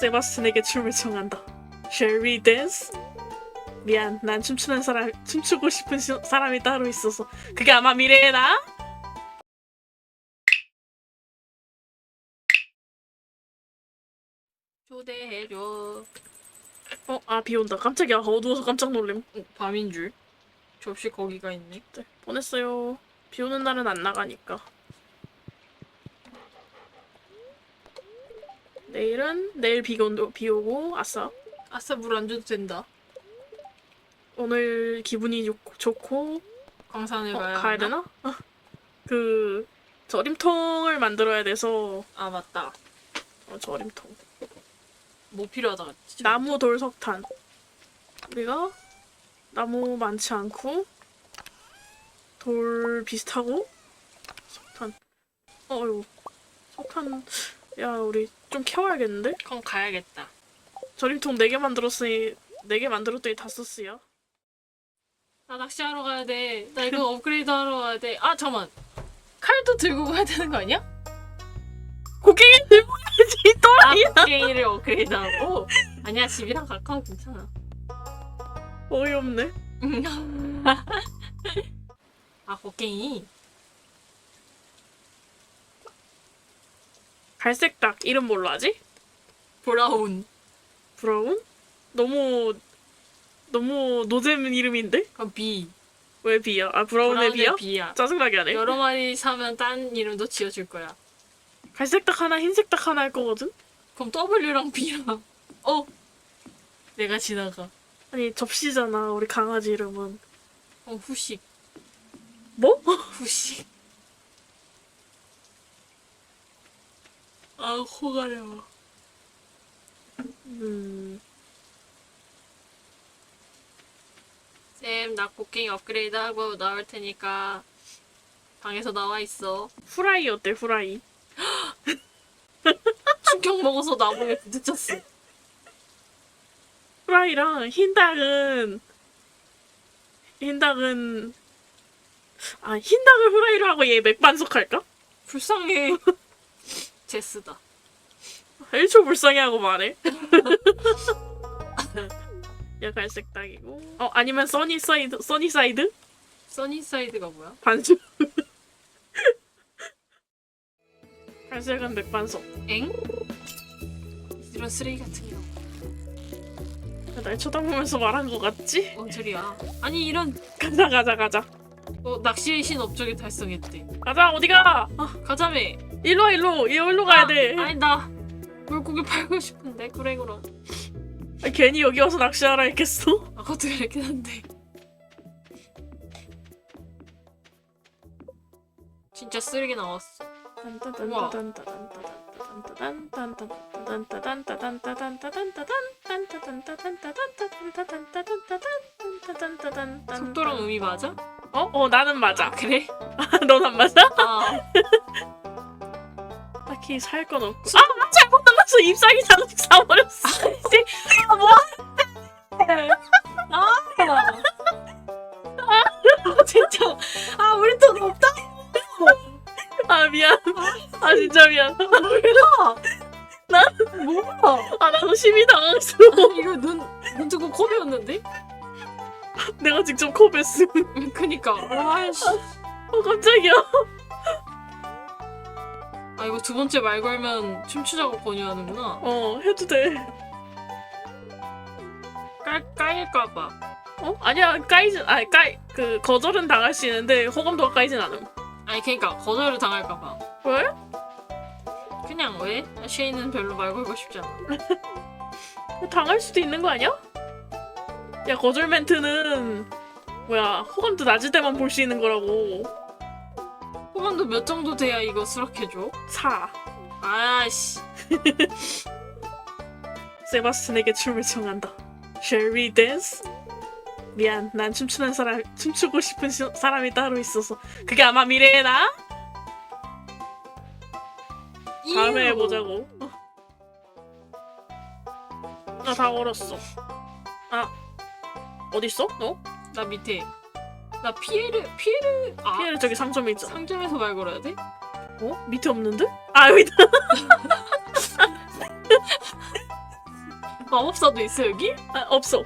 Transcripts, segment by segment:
세바스틴에게 춤을 청한다. Shall we dance? 미안, 난 춤추는 사람, 춤추고 싶은 시- 사람이 따로 있어서 그게 아마 미래의 나? 초대해줘. 어, 아, 비 온다. 깜짝이야. 어두워서 깜짝 놀림. 어, 밤인 줄. 접시 거기가 있네. 네, 보냈어요. 비 오는 날은 안 나가니까. 내일은 내일 비, 온도, 비 오고 아싸. 아싸 물 안 줘도 된다. 오늘 기분이 좋, 좋고 광산에 어, 가야 가야 하나? 되나? 어, 그 절임통을 만들어야 돼서 아 맞다. 어, 절임통. 뭐 필요하다 그랬지? 나무 돌 석탄. 우리가 나무 많지 않고 돌 비슷하고 석탄. 어유 석탄. 야 우리 좀 캐와야겠는데? 그럼 가야겠다. 절임통 4개 만들었으니 4개 만들었더니 다 썼어요. 나 낚시하러 가야 돼. 나 이거 업그레이드 하러 가야 돼. 아 잠만. 칼도 들고 가야 되는 거 아니야? 고객이 들고 가야지 아 또라이야. 게임을 업그레이드하고. 아니야 집이랑 가까워 괜찮아. 어이없네. 아 곡괭이. 갈색 닭 이름 뭘로 하지? 브라운. 브라운? 너무 너무 노잼 이름인데? 그럼 비. 왜 비야? 아 브라운의 비야? 비야. 짜증나게 하네. 여러 마리 사면 딴 이름도 지어줄 거야. 갈색 닭 하나, 흰색 닭 하나 할 거거든? 그럼 W랑 B랑. 어. 내가 지나가. 아니 접시잖아 우리 강아지 이름은. 어 후식. 뭐? 후식. 아 코가려워. 음... 쌤, 나 곡괭이 업그레이드하고 나올 테니까 방에서 나와 있어. 후라이 어때 후라이? 충격 먹어서 나무에 부딪혔어. 후라이랑 흰 닭은 흰 닭은 아 흰 닭을 후라이로 하고 얘 맥반석 할까? 불쌍해. 제스다. 1초 불쌍해하고 말해. 얘 갈색 닭이고 어 아니면 써니사이드 써니사이드 써니사이드가 뭐야? 반죽 갈색은 맥반석 엥? 이런 쓰레기 같은 게. 날 쳐다보면서 말한 것 같지? 뭔 소리야? 아니 이런 가자 가자 가자 어, 낚시의 신 업적이 달성했대. 가자 어디가 어, 가자며. 일로 일로 일로 가야 돼 아니 나 물고기 팔고 싶은데 그래 그럼. 아, 괜히 여기 와서 낚시하라 했겠어? 아 그것도 그렇긴 한데. 진짜 쓰레기 나왔어. 속도랑 음이 맞아? 어? 어 나는 맞아. 그래? 넌 안 맞아? 아 딱히 살 건 없고. 아 잘못 눌렀어 잎사귀 장식 사버렸어. 아, 아 진짜. 아 우리 돈 없다. 아 미안. 아 진짜 미안. 몰라. 나? 뭐야 아 나도 심히 당황스러워 이거 눈, 직접 컵했음 그니까. 아이씨. 어 깜짝이야. 아 이거 두 번째 말 걸면 춤추자고 권유하는구나. 어 해도 돼. 깔, 까일까봐. 어? 아니야 까이진 아니 까이 그 거절은 당할 수 있는데 호감도가 까이진 않음. 아니 그니까. 거절을 당할까봐. 왜? 그냥 왜? 쉐이는 별로 말 걸고 싶지 않아. 당할 수도 있는 거 아니야? 야 거절 멘트는 뭐야 호감도 낮을 때만 볼 수 있는 거라고 호감도 몇 정도 돼야 이거 수락해줘? 4 아씨 세바스틴에게 춤을 청한다 Shall we dance? 미안 난 춤추는 사람 춤추고 싶은 시- 사람이 따로 있어서 그게 아마 미래의 나? 다음에. 해보자고 나 다 얼었어 아 어딨어 너? 나 밑에 나 피해를 피해를 아 피에르 저기 상점에 있잖아 상점에서 말 걸어야 돼? 어? 밑에 없는데? 아 여기다 마법사도 있어 여기? 아, 없어.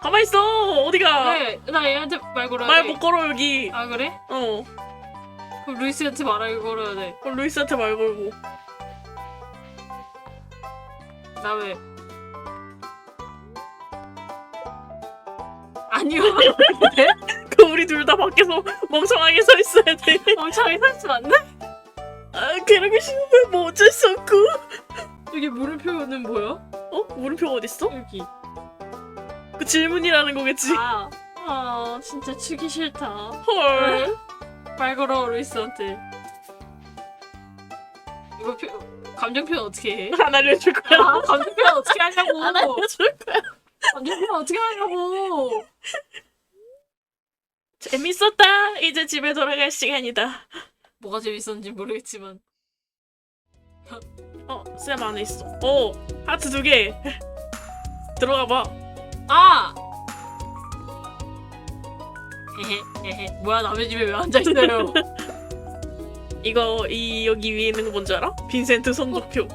가만 있어. 어디가? 네, 나 얘한테 말 걸어야 말 돼. 못 걸어 여기. 아 그래? 어. 그럼 루이스한테 말을 걸어야 돼. 그럼 루이스한테 말 걸고. 나 왜? 아니요. 네? 그럼 우리 둘 다 밖에서 멍청하게 서 있어야 돼. 멍청하게 살수 않나? 아, 그러기 싫으면 뭐 어쩔 수 없고. 여기 물음표는 뭐야? 어? 물음표 어딨어? 여기. 그 질문이라는 거겠지. 아, 아 진짜 추기 싫다. 헐. 말 걸어 루이스한테. 이거 표, 감정 표현 어떻게 해? 안 알려줄 거야. 아, 감정 표현 어떻게 하냐고. 안 알려줄 거야. 표현 어떻게 하냐고. 재밌었다. 이제 집에 돌아갈 시간이다. 뭐가 재밌었는지 모르겠지만. 어, 쌤 안에 있어. 어, 하트 두 개. 들어가 봐. 아! 헤헤 헤헤 뭐야 남의 집에 왜 앉아있어요 이거 이 여기 위에 있는 거 뭔지 알아? 빈센트 성적표.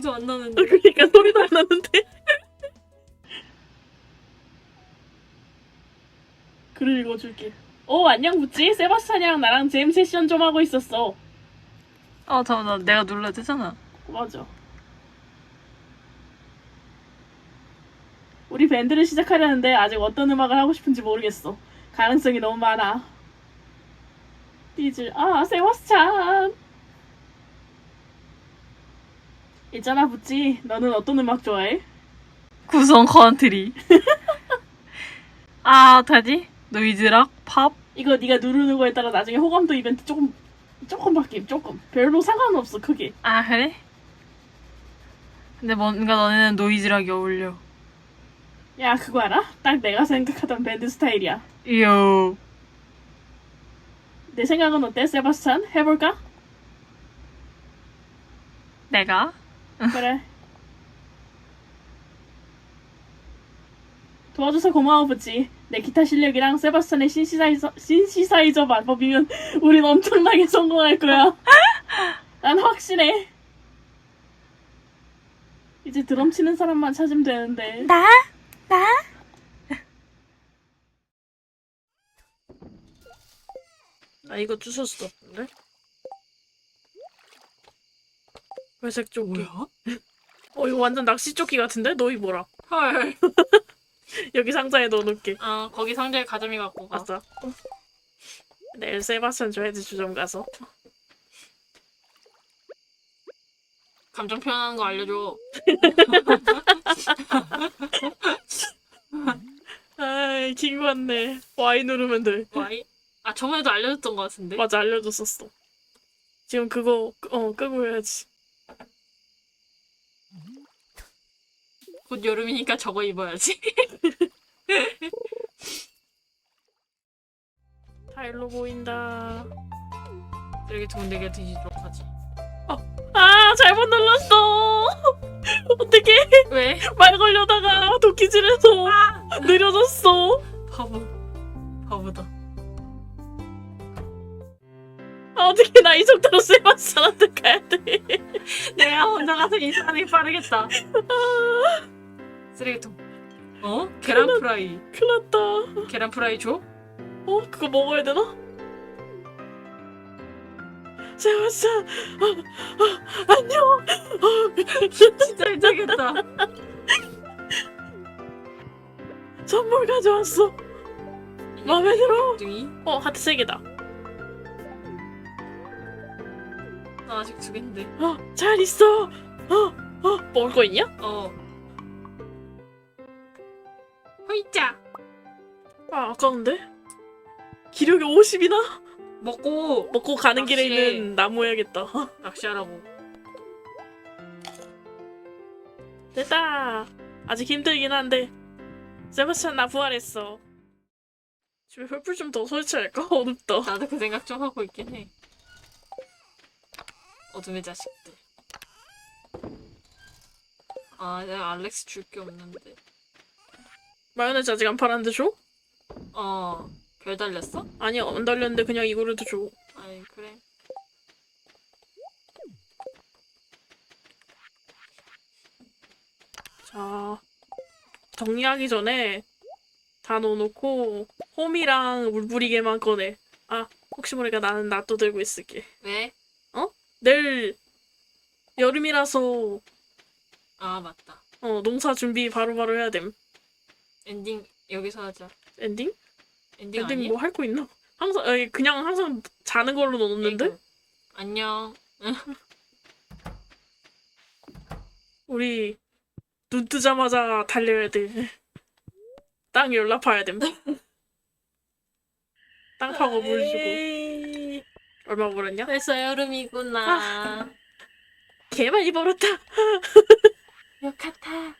소리도 안 나는데 그러니까 소리도 안 나는데. 글을 읽어줄게. 어, 안녕 부찌. 세바스찬이랑 나랑 잼 세션 좀 하고 있었어. 아 잠깐만 내가 눌러야 되잖아 맞아. 우리 밴드를 시작하려는데 아직 어떤 음악을 하고 싶은지 모르겠어. 가능성이 너무 많아. 삐질, 아, 세바스찬! 있잖아, 부찌. 너는 어떤 음악 좋아해? 구성 컨트리 아 다지? 노이즈락? 팝? 이거 네가 누르는 거에 따라 나중에 호감도 이벤트 조금, 조금 바뀜, 조금. 별로 상관없어, 크게. 아 그래? 근데 뭔가 너네는 노이즈락이 어울려 야, 그거 알아? 딱 내가 생각하던 밴드 스타일이야. 이요 내 생각은 어때, 세바스찬? 해볼까? 내가? 그래. 도와줘서 고마워, 부찌. 내 기타 실력이랑 세바스찬의 신시사이저, 신시사이저 마법이면 우린 엄청나게 성공할 거야. 난 확신해. 이제 드럼 치는 사람만 찾으면 되는데. 나? 나? 아, 이거 수도 없는데? 회색 조끼. 뭐야? 어, 이거 완전 낚시 조끼 같은데? 너희 뭐라? 헐 여기 상자에 넣어놓을게. 아 거기 상자에 가자미 갖고 가 아싸. 내일 세바스찬 줘야지 주점 가서. 감정 표현하는 거 알려줘 아이, 긴 같네. Y 누르면 돼. 와이? 아 저번에도 알려줬던 거 같은데? 맞아, 알려줬었어. 지금 그거, 끄- 어, 끄고 해야지. 곧 여름이니까 저거 입어야지 타일로 보인다. 쓰레기통 네개 뒤지도록 하지 아, 잘못 눌렀어. 어떻게 왜? 말 걸려다가 도끼질해서 느려졌어. 바보 바보다 아, 어떻게 나 이 정도로 세바스찬한테 가야 돼. 내가 혼자 가서 인사하는 게 빠르겠다 쓰레기통 어? 계란 프라이 큰일 났다. 계란 프라이 줘? 어, 그거 먹어야 되나? 세바스찬, 아, 아, 안녕. 어, 진짜 괜찮겠다 선물 가져왔어. 마음에 들어. 둥이 어, 하트 세 개다. 나 아직 두 개인데 어, 잘 있어. 어, 어, 먹을 거 있냐? 어 아, 아까운데? 기력이 50이나? 먹고 먹고 가는 길에 낚시해. 있는 나무 해야겠다. 낚시하라고 됐다. 아직 힘들긴 한데. 세바스찬 나 부활했어. 집에 횃불 좀 더 설치할까? 어둡다. 나도 그 생각 좀 하고 있긴 해 어둠의 자식들 아 내가 알렉스 줄 게 없는데 마요네즈 아직 안 팔았는데 줘? 어, 별 달렸어? 아니 안 달렸는데 그냥 이거라도 줘. 아니, 그래. 자 정리하기 전에 다 넣어놓고 홈이랑 물부리개만 꺼내. 아 혹시 모르니까 나는 낫또 들고 있을게. 왜? 내일 여름이라서 아, 맞다. 어 농사 준비 바로바로 해야 됨. 엔딩 여기서 하자. 엔딩? 엔딩? 뭐 할 거 있나? 항상 아니, 그냥 항상 자는 걸로 넣었는데. 안녕. 우리 눈 뜨자마자 달려야 돼. 땅 연락파야 됨. 땅 파고 물 주고 얼마 벌었냐? 벌써 여름이구나. 개 많이 벌었다. 요카타.